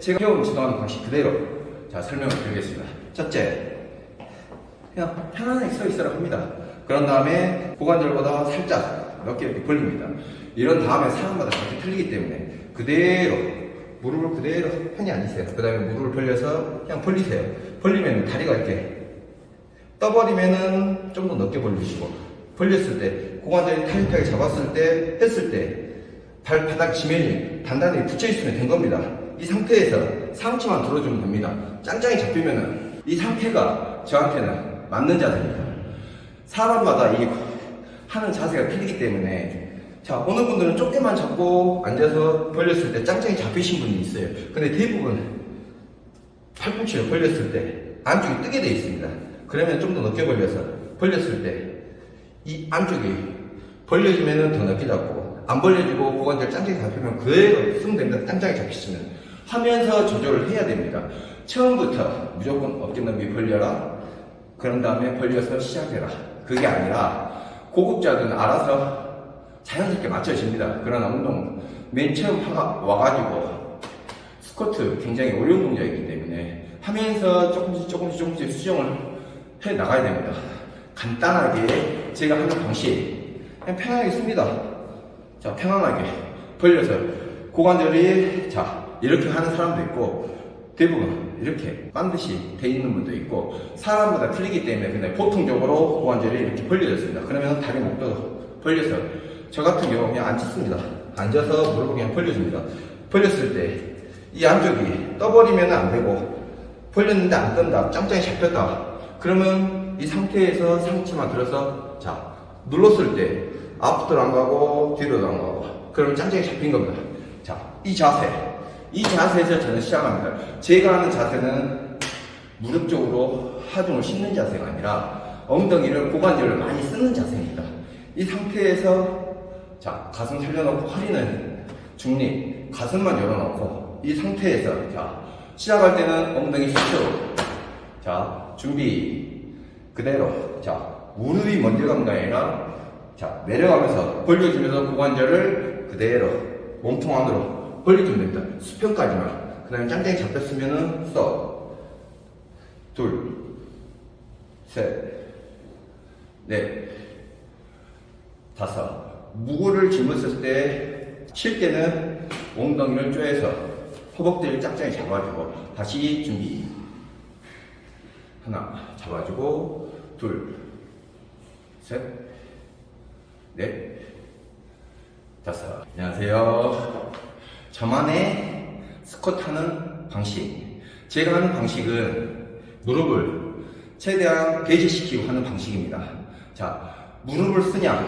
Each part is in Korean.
제가 배운 지도하는 방식 그대로 자 설명을 드리겠습니다. 첫째, 그냥 편안하게 서 있으라고 합니다. 그런 다음에 고관절보다 살짝 넓게 이렇게 벌립니다. 이런 다음에 사람마다 각기 틀리기 때문에 그대로 무릎을 그대로 편히 앉으세요. 그 다음에 무릎을 벌려서 그냥 벌리세요. 벌리면 다리가 이렇게 떠버리면은 좀 더 넓게 벌리시고 벌렸을 때 고관절이 타이트하게 잡았을 때 했을 때 발바닥 지면이 단단히 붙여 있으면 된 겁니다. 이 상태에서 상체만 들어주면 됩니다. 짱짱이 잡히면은 이 상태가 저한테는 맞는 자세입니다. 사람마다 이 하는 자세가 틀리기 때문에 자 어느 분들은 좁게만 잡고 앉아서 벌렸을 때 짱짱이 잡히신 분이 있어요. 근데 대부분 팔꿈치를 벌렸을 때 안쪽이 뜨게 되어 있습니다. 그러면 좀더 넓게 벌려서 벌렸을 때 이 안쪽이 벌려지면 더 넓게 잡고 안 벌려지고 고관절 짱짱이 잡히면 그대로 쓰면 됩니다. 짱짱이 잡히시면 하면서 조절을 해야 됩니다. 처음부터 무조건 어깨 넓이 벌려라. 그런 다음에 벌려서 시작해라. 그게 아니라 고급자들은 알아서 자연스럽게 맞춰집니다. 그러나 운동 맨 처음 와가지고 스쿼트 굉장히 어려운 동작이기 때문에 하면서 조금씩 조금씩 조금씩 수정을 해 나가야 됩니다. 간단하게 제가 하는 방식 그냥 편하게 씁니다. 자 편안하게 벌려서 고관절이 자 이렇게 하는 사람도 있고 대부분 이렇게 반드시 돼 있는 분도 있고 사람마다 틀리기 때문에 근데 보통적으로 고관절이 이렇게 벌려졌습니다. 그러면 다리 목도 벌려서 저 같은 경우 그냥 앉습니다. 앉아서 무릎을 그냥 벌려줍니다. 벌렸을 때 이 안쪽이 떠버리면 안 되고 벌렸는데 안 뜬다. 짱짱이 잡혔다. 그러면 이 상태에서 상체만 들어서 자 눌렀을 때 앞으로도 안 가고 뒤로도 안 가고 그러면 짱짱이 잡힌 겁니다. 자 이 자세 이 자세에서 저는 시작합니다. 제가 하는 자세는 무릎 쪽으로 하중을 싣는 자세가 아니라 엉덩이를 고관절을 많이 쓰는 자세입니다. 이 상태에서 자 가슴 살려놓고 허리는 중립, 가슴만 열어놓고 이 상태에서 자 시작할 때는 엉덩이 수축, 자 준비 그대로 자 무릎이 먼저 간 게 아니라 자 내려가면서 벌려주면서 고관절을 그대로 몸통 안으로 벌려주면 됩니다. 수평까지만. 그 다음에 짱짱이 잡혔으면은 써. 둘, 셋, 넷, 다섯. 무구를 짊었을 때, 칠 때는 엉덩이를 쪼여서 허벅지를 짝짝이 잡아주고, 다시 준비. 하나, 잡아주고, 둘, 셋, 넷, 다섯. 안녕하세요. 저만의 스쿼트 하는 방식. 제가 하는 방식은 무릎을 최대한 배제시키고 하는 방식입니다. 자, 무릎을 쓰냐,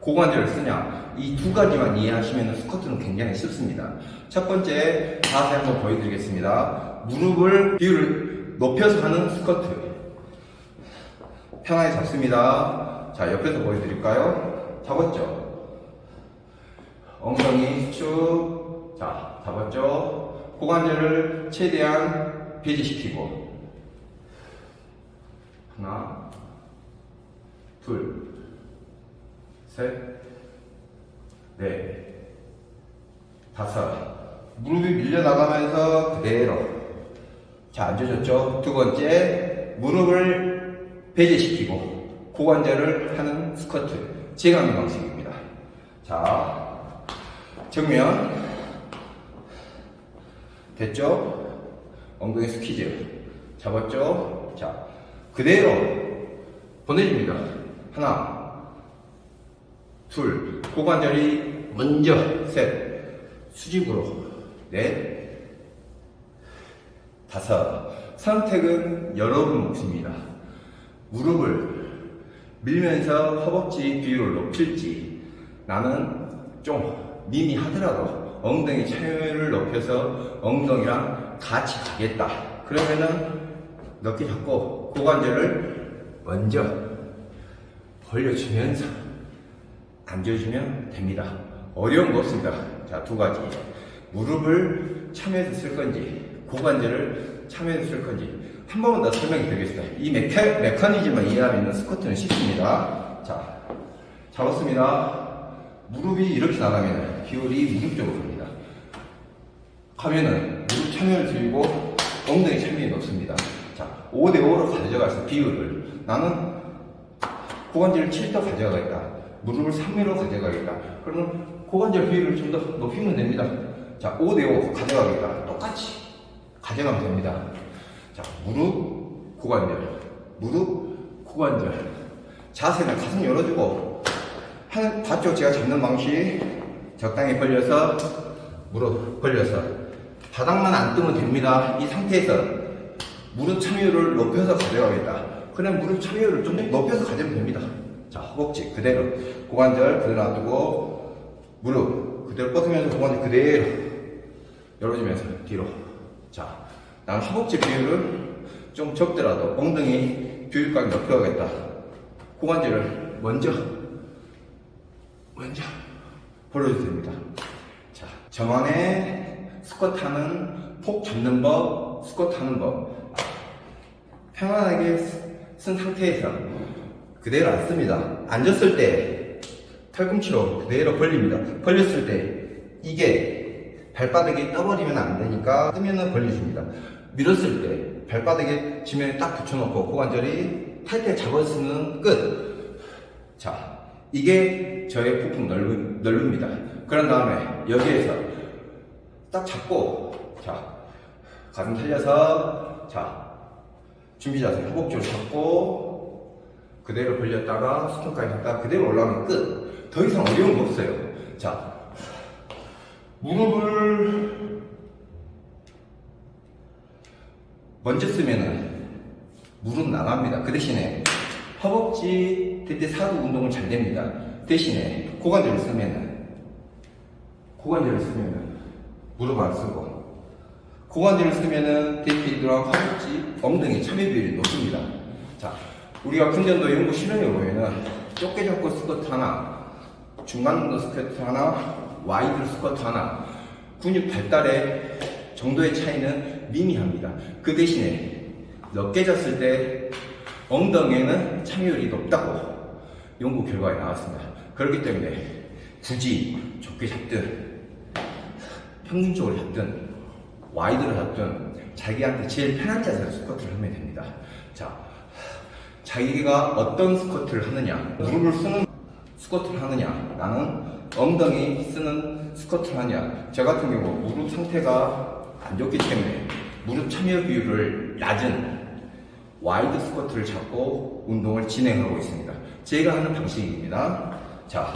고관절을 쓰냐, 이 두 가지만 이해하시면 스쿼트는 굉장히 쉽습니다. 첫 번째 자세 한번 보여드리겠습니다. 무릎을 비율을 높여서 하는 스쿼트. 편하게 잡습니다. 자, 옆에서 보여드릴까요? 잡았죠? 엉덩이 수축. 자, 잡았죠? 고관절을 최대한 배제시키고. 하나, 둘, 셋, 넷, 다섯. 무릎이 밀려나가면서 그대로. 자, 앉아졌죠? 두 번째, 무릎을 배제시키고 고관절을 하는 스쿼트. 제가 하는 방식입니다. 자, 정면. 됐죠? 엉덩이 스퀴즈. 잡았죠? 자, 그대로 보내줍니다. 하나, 둘, 고관절이 먼저, 셋, 수직으로, 넷, 다섯. 선택은 여러분 몫입니다. 무릎을 밀면서 허벅지 비율을 높일지 나는 좀 미미하더라도 엉덩이 체형을 높여서 엉덩이랑 같이 가겠다. 그러면은 넓게 잡고 고관절을 먼저 벌려주면서 앉아주면 됩니다. 어려운 거 없습니다. 자, 두 가지. 무릎을 참여해서 쓸 건지, 고관절을 참여해서 쓸 건지, 한 번만 더 설명해 드리겠습니다. 이 메카, 메커니즘을 이해하면 스쿼트는 쉽습니다. 자, 잡았습니다. 무릎이 이렇게 나가면 비율이 무릎 쪽으로 갑니다. 가면은 무릎 참여를 들고 엉덩이 참여이 높습니다. 자, 5대5로 가져가서 비율을 나는 고관절을 7도 가져가겠다. 무릎을 3미로 가져가겠다. 그러면 고관절 비율을 좀 더 높이면 됩니다. 자, 5대5 가져가겠다. 똑같이 가져가면 됩니다. 자, 무릎, 고관절, 무릎, 고관절. 자세는 가슴 열어주고, 한, 봤죠? 제가 잡는 방식. 적당히 벌려서, 무릎 벌려서. 바닥만 안 뜨면 됩니다. 이 상태에서 무릎 참여율을 높여서 가져가겠다. 그냥 무릎 참여율을 좀 높여서 가져면 됩니다. 자, 허벅지 그대로. 고관절 그대로 놔두고, 무릎 그대로 뻗으면서 고관절 그대로 열어주면서 뒤로. 자, 난 허벅지 비율을 좀 적더라도 엉덩이 비율까지 높여가겠다. 고관절을 먼저, 먼저 벌어줘도 됩니다. 자, 저만의 스쿼트 하는 폭 잡는 법, 스쿼트 하는 법. 편안하게 쓴 상태에서 그대로 앉습니다. 앉았을 때 팔꿈치로 그대로 벌립니다. 벌렸을 때 이게 발바닥이 떠버리면 안 되니까 뜨면은 벌려줍니다. 밀었을 때 발바닥에 지면에 딱 붙여놓고 고관절이 탈때 잡았으면 끝. 자, 이게 저의 부품 넓음, 넓음입니다. 그런 다음에 여기에서 딱 잡고, 자, 가슴 살려서, 자, 준비 자세, 허벅지로 잡고, 그대로 벌렸다가, 수평까지 갔다가 그대로 올라가면 끝. 더 이상 어려운 거 없어요. 자, 무릎을 먼저 쓰면은 무릎 나갑니다. 그 대신에 허벅지 대퇴 사두 운동은 잘 됩니다. 대신에 고관절을 쓰면은 고관절을 쓰면은 무릎 안 쓰고 고관절을 쓰면은 들어가고 허벅지 엉덩이 참여 비율이 높습니다. 자, 우리가 근전도 연구 실험에 보면은 좁게 잡고 스쿼트 하나, 중간 운동 스쿼트 하나, 와이드 스쿼트 하나, 근육 발달의 정도의 차이는 미미합니다. 그 대신에 넓게 졌을 때 엉덩이에는 참여율이 높다고 연구 결과에 나왔습니다. 그렇기 때문에 굳이 좁게 잡든 평균적으로 잡든 와이드로 잡든 자기한테 제일 편한 자세로 스쿼트를 하면 됩니다. 자, 자기가 어떤 스쿼트를 하느냐, 무릎을 쓰는 스쿼트를 하느냐, 나는 엉덩이 쓰는 스쿼트를 하느냐. 저 같은 경우 무릎 상태가 안 좋기 때문에 무릎 참여 비율을 낮은 와이드 스쿼트를 잡고 운동을 진행하고 있습니다. 제가 하는 방식입니다. 자,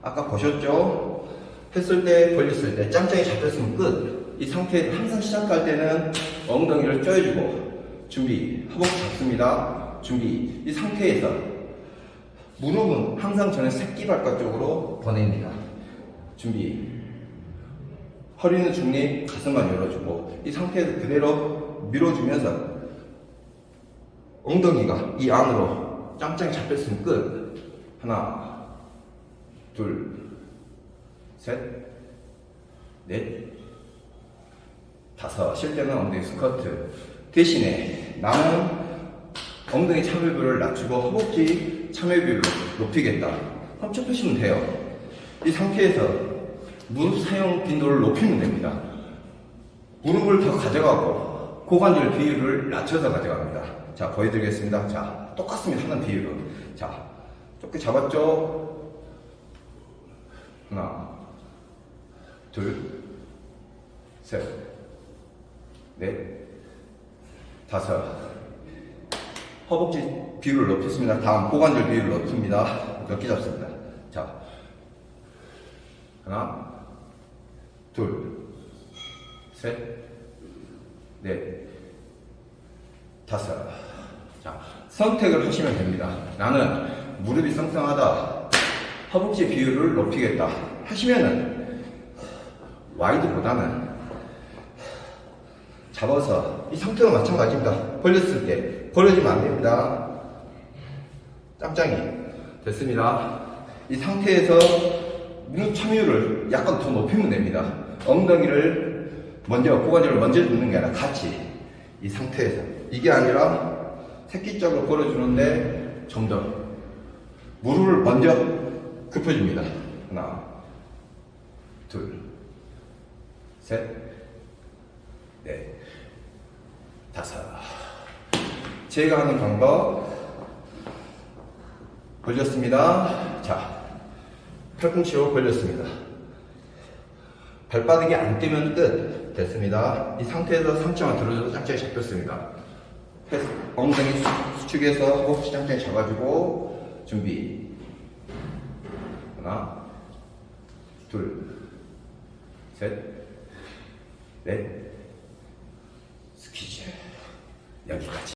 아까 보셨죠? 했을 때, 벌렸을 때, 짱짱이 잡혔으면 끝. 이 상태에서 항상 시작할 때는 엉덩이를 쪼여주고, 준비, 허벅지 잡습니다. 준비. 이 상태에서 무릎은 항상 저는 새끼발가락 쪽으로 보냅니다. 준비. 허리는 중립, 가슴만 열어주고, 이 상태에서 그대로 밀어주면서 엉덩이가 이 안으로 짱짱 잡혔으면 끝. 하나, 둘, 셋, 넷, 다섯. 쉴 때는 엉덩이 스쿼트. 대신에 나는 엉덩이 참여비율을 낮추고 허벅지 참여비율을 높이겠다. 합쳐보시면 돼요. 이 상태에서 무릎 사용 빈도를 높이면 됩니다. 무릎을 더 가져가고 고관절 비율을 낮춰서 가져갑니다. 자, 보여드리겠습니다. 자, 똑같습니다. 하는 비율은. 자, 좁게 잡았죠? 하나, 둘, 셋, 넷, 다섯. 허벅지 비율을 높였습니다. 다음 고관절 비율을 높입니다. 몇개 잡습니다. 자, 하나, 둘, 셋, 넷, 다섯. 자, 선택을 하시면 됩니다. 나는 무릎이 썽썽하다. 허벅지 비율을 높이겠다. 하시면은 와이드보다는 잡아서 이 상태도 마찬가지입니다. 벌렸을 때 벌려지면 안 됩니다. 짱짱이 됐습니다. 이 상태에서 무릎 참여율을 약간 더 높이면 됩니다. 엉덩이를 먼저 고관절을 먼저 눕는 게 아니라 같이 이 상태에서 이게 아니라 새끼짝으로 걸어주는데 좀더 무릎을 먼저 급해줍니다. 하나, 둘, 셋, 넷, 다섯. 제가 하는 방법 걸렸습니다. 자, 팔꿈치로 걸렸습니다. 발바닥이 안 뜨면 끝. 됐습니다. 이 상태에서 상체만 들어줘도 짱짱이 잡혔습니다. 패스, 엉덩이 수- 수축해서 허벅지 짱짱이 잡아주고 준비. 하나, 둘, 셋, 넷, 스퀴즈. 여기까지.